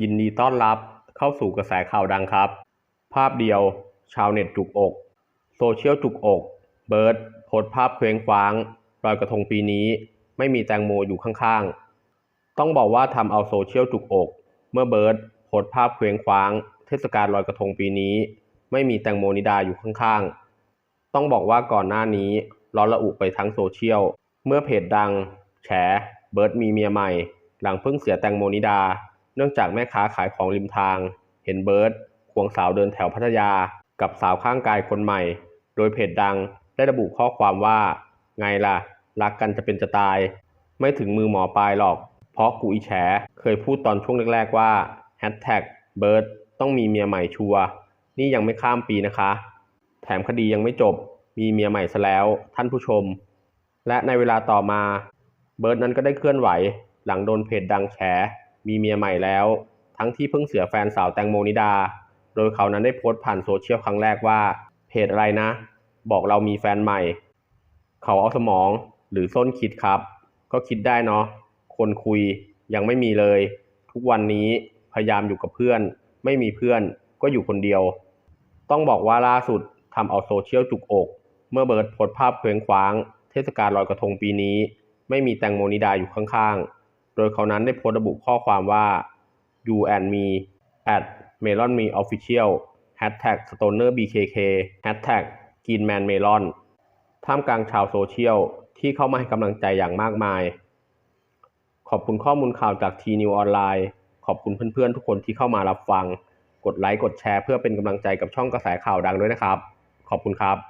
ยินดีต้อนรับเข้าสู่กระแสข่าวดังครับ ภาพเดียว ชาวเน็ตจุกอก โซเชียลจุกอก เบิร์ดโพสภาพเคว้งคว้างลอยกระทงปีนี้ ไม่มีแตงโมอยู่ข้างๆ ต้องบอกว่าทำเอาโซเชียลจุกอก เมื่อเบิร์ดโพสภาพเคว้งคว้าง เทศกาลลอยกระทงปีนี้ ไม่มีแตงโมนิดาอยู่ข้างๆ ต้องบอกว่าก่อนหน้านี้ร้อนระอุไปทั้งโซเชียล เมื่อเพจดัง แฉ เบิร์ดมีเมียใหม่ หลังเพิ่งเสียแตงโมนิดา เนื่องจากแม่ค้าขายของริมทาง เห็นเบิร์ดควงสาวเดินแถวพัทยา กับสาวข้างกายคนใหม่ โดยเพจดังได้ระบุข้อความว่า ไงล่ะ รักกันจะเป็นจะตาย ไม่ถึงมือหมอปลายหรอก เพราะกูอีแฉเคยพูดตอนช่วงแรกๆว่าแฮชแท็กเบิร์ดต้องมีเมียใหม่ชัวร์นี่ยังไม่ข้ามปีนะคะ แถมคดียังไม่จบ มีเมียใหม่ซะแล้วท่านผู้ชม และในเวลาต่อมา เบิร์ดนั้นก็ได้เคลื่อนไหว หลังโดนเพจดังแฉ มีเมียใหม่แล้ว ทั้งที่เพิ่งเสียแฟนสาวแตงโมนิดา โดยเขานั้นได้โพสต์ผ่านโซเชียลครั้งแรกว่า เพจอะไรนะ บอกเรามีแฟนใหม่ เขาเอาสมองหรือส้นคิดครับ ก็คิดได้เนาะ คนคุยยังไม่มีเลย ทุกวันนี้พยายามอยู่กับเพื่อน ไม่มีเพื่อนก็อยู่คนเดียว ต้องบอกว่าล่าสุดทำเอาโซเชียลจุกอก เมื่อเบิร์ดโพสภาพเคว้งคว้าง เทศกาลลอยกระทงปีนี้ ไม่มีแตงโมนิดาอยู่ข้างๆ ดยเขานั้นได้โพสต์ระบุข้อความว่า you and me at melon me official hashtag stoner bkk hashtag greenman melon ท่ามกลางชาวโซเชียลที่เข้ามาให้กำลังใจอย่างมากมาย ขอบคุณข้อมูลข่าวจากทีนิวออนไลน์ ขอบคุณเพื่อนๆ ทุกคนที่เข้ามารับฟัง กดไลค์ กดแชร์เพื่อเป็นกำลังใจกับช่องกระแสข่าวดังด้วยนะครับ ขอบคุณครับ